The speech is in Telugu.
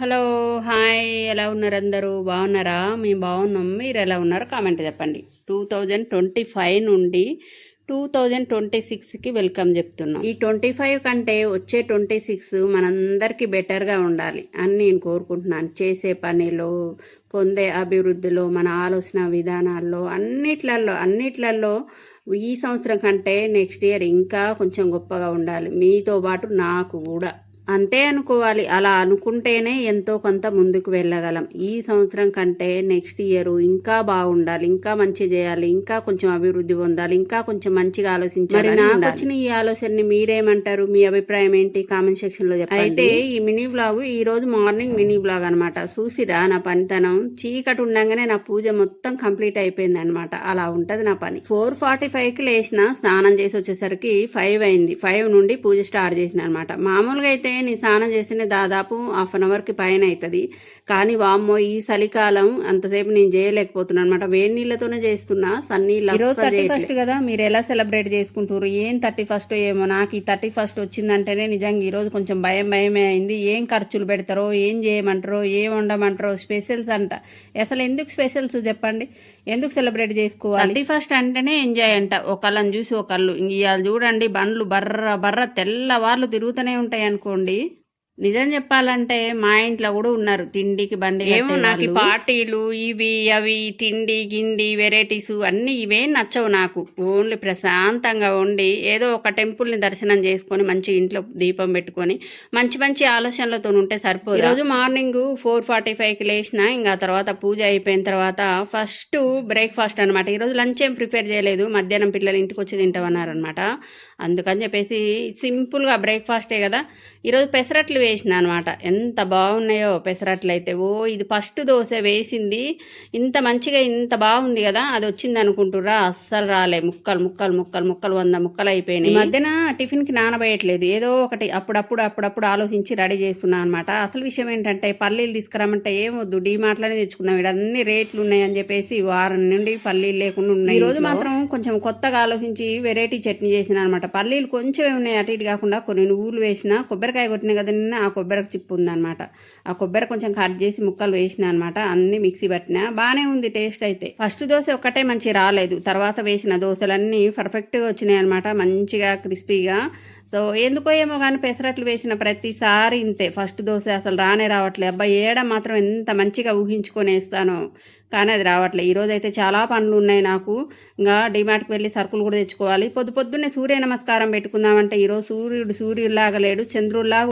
Hello hi. ఎలా ఉన్నారు అందరూ? బాగున్నారా? మేము బాగున్నాం. మీరు ఎలా ఉన్నారో? కామెంట్ చెప్పండి. టూ థౌజండ్ ట్వంటీ ఫైవ్ నుండి టూ థౌజండ్ ట్వంటీ సిక్స్కి వెల్కమ్ చెప్తున్నాం. ఈ ట్వంటీ ఫైవ్ కంటే వచ్చే ట్వంటీ సిక్స్ మనందరికీ బెటర్గా ఉండాలి అని నేను కోరుకుంటున్నాను. చేసే పనిలో పొందే అభివృద్ధిలో మన ఆలోచన విధానాల్లో అన్నిట్లలో అన్నిట్లలో ఈ సంవత్సరం కంటే నెక్స్ట్ ఇయర్ ఇంకా కొంచెం గొప్పగా ఉండాలి. మీతో పాటు నాకు కూడా. అంతే అనుకోవాలి. అలా అనుకుంటేనే ఎంతో కొంత ముందుకు వెళ్ళగలం. ఈ సంవత్సరం కంటే నెక్స్ట్ ఇయర్ ఇంకా బాగుండాలి. ఇంకా మంచి చేయాలి. ఇంకా కొంచెం అభివృద్ధి పొందాలి. ఇంకా కొంచెం మంచిగా ఆలోచించాలి నాకు వచ్చిన ఈ ఆలోచనని మీరేమంటారు? మీ అభిప్రాయం ఏంటి? కామెంట్ సెక్షన్లో చెప్పండి. అయితే ఈ మినీ బ్లాగ్ ఈ రోజు మార్నింగ్ మినీ బ్లాగ్ అనమాట చూసిరా నా పనితనం? చీకటి ఉండగానే నా పూజ మొత్తం కంప్లీట్ అయిపోయింది అనమాట అలా ఉంటది నా పని. ఫోర్ ఫార్టీ ఫైవ్కి లేచిన స్నానం చేసి వచ్చేసరికి ఫైవ్ అయింది. ఫైవ్ నుండి పూజ స్టార్ట్ చేసిన అనమాట మామూలుగా అయితే నీ స్నానం చేసిన దాదాపు హాఫ్ అన్ అవర్కి పైన అవుతుంది కానీ వామ్మో ఈ చలికాలం అంతసేపు నేను చేయలేకపోతున్నాను అనమాట వేడి నీళ్ళతోనే చేస్తున్నా సన్నీళ్ళు ఈరోజు థర్టీ ఫస్ట్ కదా మీరు ఎలా సెలబ్రేట్ చేసుకుంటారు ఏం థర్టీ ఫస్ట్ ఏమో? నాకు ఈ థర్టీ ఫస్ట్ వచ్చిందంటేనే నిజంగా ఈరోజు కొంచెం భయం భయమే అయింది. ఏం ఖర్చులు పెడతారో ఏం చేయమంటారో ఏం వండమంటారో స్పెషల్స్ అంట. అసలు ఎందుకు స్పెషల్స్ చెప్పండి? ఎందుకు సెలబ్రేట్ చేసుకోవాలి? థర్టీ ఫస్ట్ అంటేనే ఎంజాయ్ అంట. ఒకళ్ళని చూసి ఒకళ్ళు. ఇవాళ చూడండి బండ్లు బర్ర బర్ర తెల్లవార్లు తిరుగుతూనే ఉంటాయి అనుకోండి. చేసుకోండి నిజం చెప్పాలంటే మా ఇంట్లో కూడా ఉన్నారు తిండికి బండి ఏమో నాకు పార్టీలు ఇవి అవి తిండి గిండి వెరైటీస్ అన్ని ఇవే నచ్చవు నాకు. ఓన్లీ ప్రశాంతంగా ఉండి ఏదో ఒక టెంపుల్ని దర్శనం చేసుకొని మంచి ఇంట్లో దీపం పెట్టుకొని మంచి మంచి ఆలోచనలతో ఉంటే సరిపోదు? రోజు మార్నింగ్ ఫోర్ ఫార్టీ ఫైవ్కి లేచిన ఇంకా తర్వాత పూజ అయిపోయిన తర్వాత ఫస్ట్ బ్రేక్ఫాస్ట్ అనమాట ఈరోజు లంచ్ ఏం ప్రిపేర్ చేయలేదు. మధ్యాహ్నం పిల్లలు ఇంటికి వచ్చి తింటామన్నారనమాట అందుకని చెప్పేసి సింపుల్గా బ్రేక్ఫాస్టే కదా. ఈరోజు పెసరట్లు వేసిన అనమాట ఎంత బాగున్నాయో పెసరట్లు అయితే ఓ ఇది ఫస్ట్ దోశ వేసింది. ఇంత మంచిగా ఇంత బాగుంది కదా అది వచ్చింది అనుకుంటురా అస్సలు రాలే. ముక్కలు ముక్కలు ముక్కలు ముక్కలు వంద ముక్కలు అయిపోయినాయి. మధ్యన టిఫిన్కి నానబోయట్లేదు ఏదో ఒకటి అప్పుడప్పుడు అప్పుడప్పుడు ఆలోచించి రెడీ చేస్తున్నా అనమాట అసలు విషయం ఏంటంటే పల్లీలు తీసుకురామంటే ఏమొద్దు. డీమార్ట్లోనే తెచ్చుకుందాం. ఇక్కడ అన్ని రేట్లు ఉన్నాయని చెప్పేసి వారం నుండి పల్లీలు లేకుండా ఉన్నాయి ఈ రోజు మాత్రం కొంచెం కొత్తగా ఆలోచించి వెరైటీ చట్నీ చేసిన అనమాట పల్లీలు కొంచెం ఉన్నాయి. అటు ఇటు కాకుండా కొన్ని నువ్వులు వేసిన కొబ్బరికాయ కొట్టిన కదా నిన్న ఆ కొబ్బరికి చిప్పు ఉందనమాట ఆ కొబ్బరి కొంచెం కట్ చేసి ముక్కలు వేసిన అనమాట అన్ని మిక్సీ పట్టిన బాగానే ఉంది టేస్ట్ అయితే. ఫస్ట్ దోశ ఒక్కటే మంచి రాలేదు. తర్వాత వేసిన దోశలన్నీ పర్ఫెక్ట్గా వచ్చినాయి అనమాట మంచిగా క్రిస్పీగా. సో ఎందుకో ఏమో కానీ పెసరట్లు వేసిన ప్రతిసారి ఇంతే. ఫస్ట్ దోశ అసలు రానే రావట్లేదు అబ్బాయి ఏడ మాత్రం ఎంత మంచిగా ఊహించుకొని వేస్తాను. కానీ అది రావట్లేదు ఈరోజు అయితే చాలా పనులు ఉన్నాయి నాకు. ఇంకా డిమార్ట్కి వెళ్ళి సరుకులు కూడా తెచ్చుకోవాలి. పొద్దు పొద్దున్నే సూర్య నమస్కారం పెట్టుకుందామంటే ఈరోజు సూర్యుడు సూర్యుడిలాగా లేడు. చంద్రుల్లాగా